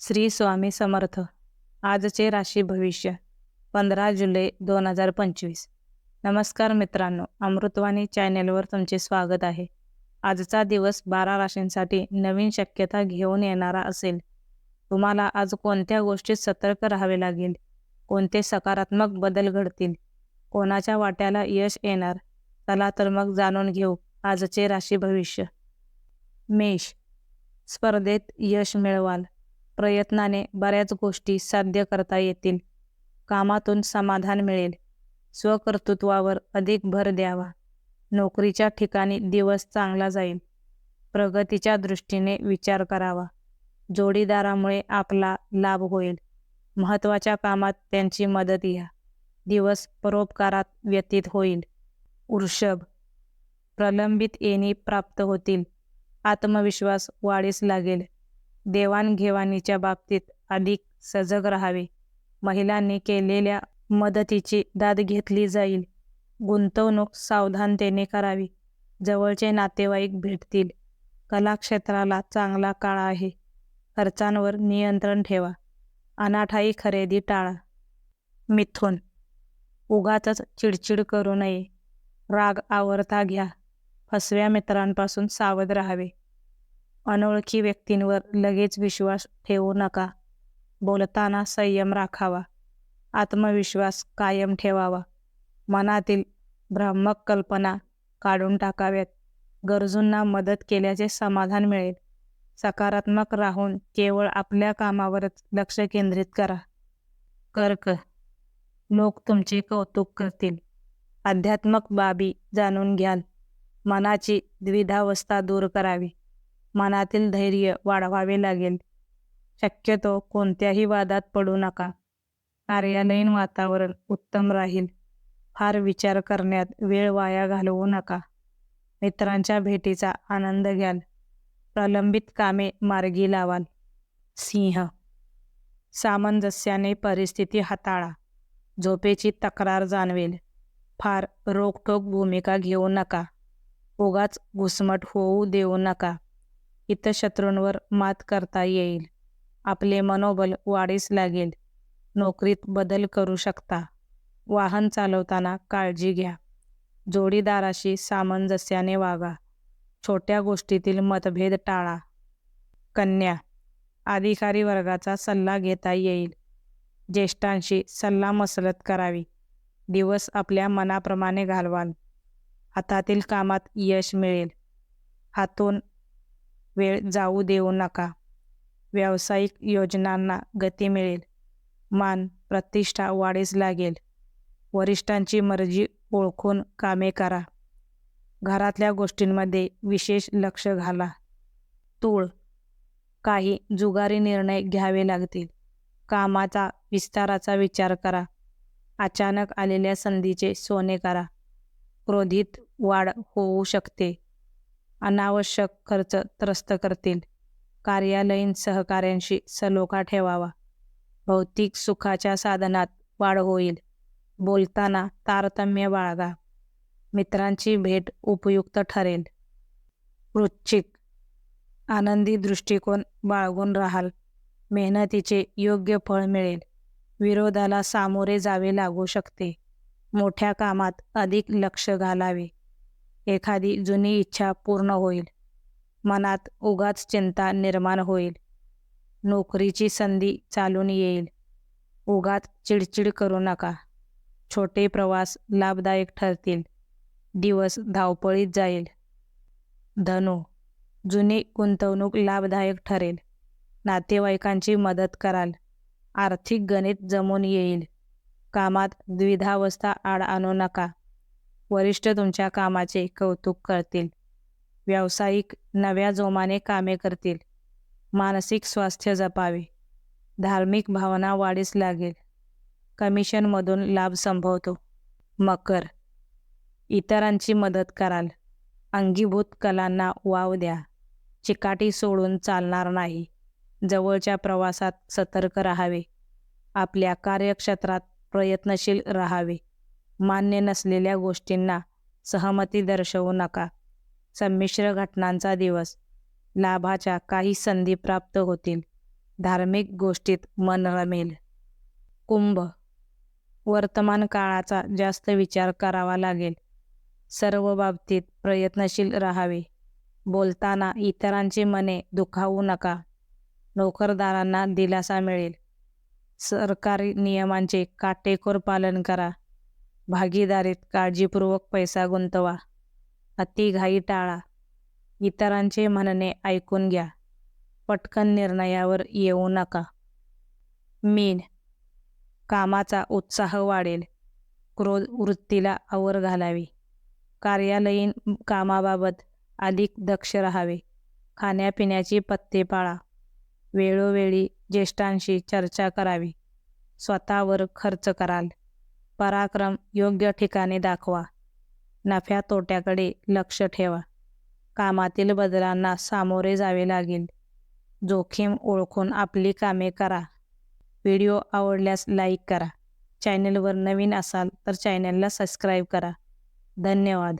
श्री स्वामी समर्थ. आजचे राशी भविष्य पंधरा जुलै दोन हजार पंचवीस. नमस्कार मित्रांनो अमृतवाणी चॅनेलवर तुमचे स्वागत आहे. आजचा दिवस बारा राशींसाठी नवीन शक्यता घेऊन येणारा असेल. तुम्हाला आज कोणत्या गोष्टीत सतर्क राहावे लागेल? कोणते सकारात्मक बदल घडतील? कोणाच्या वाट्याला यश येणार? चला तर मग जाणून घेऊ आजचे राशी भविष्य. मेष स्पर्धेत यश मिळवाल. प्रयत्नाने बऱ्याच गोष्टी साध्य करता येतील. कामातून समाधान मिळेल. स्वकर्तृत्वावर अधिक भर द्यावा. नोकरीच्या ठिकाणी दिवस चांगला जाईल. प्रगतीच्या दृष्टीने विचार करावा. जोडीदारामुळे आपला लाभ होईल. महत्त्वाच्या कामात त्यांची मदत घ्या. दिवस परोपकारात व्यतीत होईल. वृषभ. प्रलंबित येणी प्राप्त होतील. आत्मविश्वास वाढीस लागेल. देवाणघेवाणीच्या बाबतीत अधिक सजग राहावे. महिलांनी केलेल्या मदतीची दाद घेतली जाईल. गुंतवणूक सावधानतेने करावी. जवळचे नातेवाईक भेटतील. कलाक्षेत्राला चांगला काळ आहे. खर्चांवर नियंत्रण ठेवा. अनाठाई खरेदी टाळा. मिथुन. उगाचच चिडचिड करू नये. राग आवर्ता घ्या. फसव्या मित्रांपासून सावध राहावे. अनोळखी व्यक्तींवर लगेच विश्वास ठेवू नका. बोलताना संयम राखावा. आत्मविश्वास कायम ठेवावा. मनातील भ्रामक कल्पना काढून टाकाव्यात. गरजूंना मदत केल्याचे समाधान मिळेल. सकारात्मक राहून केवळ आपल्या कामावरच लक्ष केंद्रित करा. कर्क. लोक तुमचे कौतुक करतील. आध्यात्मक बाबी जाणून घ्याल. मनाची द्विधावस्था दूर करावी. मनातील धैर्य वाढवावे लागेल. शक्यतो कोणत्याही वादात पडू नका. कार्यालयीन वातावरण उत्तम राहील. फार विचार करण्यात वेळ वाया घालवू नका. मित्रांच्या भेटीचा आनंद घ्याल. प्रलंबित कामे मार्गी लावाल. सिंह. सामंजस्याने परिस्थिती हाताळा. झोपेची तक्रार जाणवेल. फार रोखोक भूमिका घेऊ नका. उगाच घुसमट होऊ देऊ नका. इतर शत्रूंवर मात करता येईल. आपले मनोबल वाढीस लागेल. नोकरीत बदल करू शकता. वाहन चालवताना काळजी घ्या. जोडीदाराशी सामंजस्याने वागा. छोट्या गोष्टीतील मतभेद टाळा. कन्या. अधिकारी वर्गाचा सल्ला घेता येईल. ज्येष्ठांशी सल्लामसलत करावी. दिवस आपल्या मनाप्रमाणे घालवाल. हातातील कामात यश मिळेल. हातून वेळ जाऊ देऊ नका. व्यावसायिक योजनांना गती मिळेल. मान प्रतिष्ठा वाढीस लागेल. वरिष्ठांची मर्जी ओळखून कामे करा. घरातल्या गोष्टींमध्ये विशेष लक्ष घाला. तूळ. काही जुगारी निर्णय घ्यावे लागतील. कामाचा विस्ताराचा विचार करा. अचानक आलेल्या संधीचे सोने करा. क्रोधित वाढ होऊ शकते. अनावश्यक खर्च त्रस्त करतील. कार्यालयीन सहकाऱ्यांशी सलोखा ठेवावा. भौतिक सुखाच्या साधनात वाढ होईल. बोलताना तारतम्य बाळगा. मित्रांची भेट उपयुक्त ठरेल. वृश्चिक. आनंदी दृष्टिकोन बाळगून राहाल. मेहनतीचे योग्य फळ मिळेल. विरोधाला सामोरे जावे लागू शकते. मोठ्या कामात अधिक लक्ष घालावे. एखादी जुनी इच्छा पूर्ण होईल. मनात उगाच चिंता निर्माण होईल. नोकरीची संधी चालून येईल. उगाच चिडचिड करू नका. छोटे प्रवास लाभदायक ठरतील. दिवस धावपळीत जाईल. धनु जुनी गुंतवणूक लाभदायक ठरेल. नातेवाईकांची मदत कराल. आर्थिक गणित जमून येईल. कामात द्विधावस्था आड आणू नका. वरिष्ठ तुमच्या कामाचे कौतुक करतील. व्यावसायिक नव्या जोमाने कामे करतील. मानसिक स्वास्थ्य जपावे. धार्मिक भावना वाढीस लागेल. कमिशनमधून लाभ संभवतो. मकर. इतरांची मदत कराल. अंगीभूत कलांना वाव द्या. चिकाटी सोडून चालणार नाही. जवळच्या प्रवासात सतर्क राहावे. आपल्या कार्यक्षेत्रात प्रयत्नशील राहावे. मान्य नसलेल्या गोष्टींना सहमती दर्शवू नका. संमिश्र घटनांचा दिवस. लाभाच्या काही संधी प्राप्त होतील. धार्मिक गोष्टीत मन रमेल. कुंभ. वर्तमान काळाचा जास्त विचार करावा लागेल. सर्व बाबतीत प्रयत्नशील राहावे. बोलताना इतरांची मने दुखावू नका. नोकरदारांना दिलासा मिळेल. सरकारी नियमांचे काटेकोर पालन करा. भागीदारीत काळजीपूर्वक पैसा गुंतवा अतिघाई टाळा इतरांचे म्हणणे ऐकून घ्या पटकन निर्णयावर येऊ नका. मीन कामाचा उत्साह वाढेल क्रोध वृत्तीला आवर घालावी कार्यालयीन कामाबाबत अधिक दक्ष राहावे खाण्यापिण्याची पत्ते पाळा वेळोवेळी ज्येष्ठांशी चर्चा करावी स्वतःवर खर्च कराल. पराक्रम योग्य ठिकाणी दाखवा. नफ्या तोट्याकडे लक्ष ठेवा. कामातील बदलांना सामोरे जावे लागेल. जोखीम ओळखून आपली कामे करा. व्हिडिओ आवडल्यास लाईक करा. चॅनलवर नवीन असाल तर चॅनलला सबस्क्राईब करा. धन्यवाद.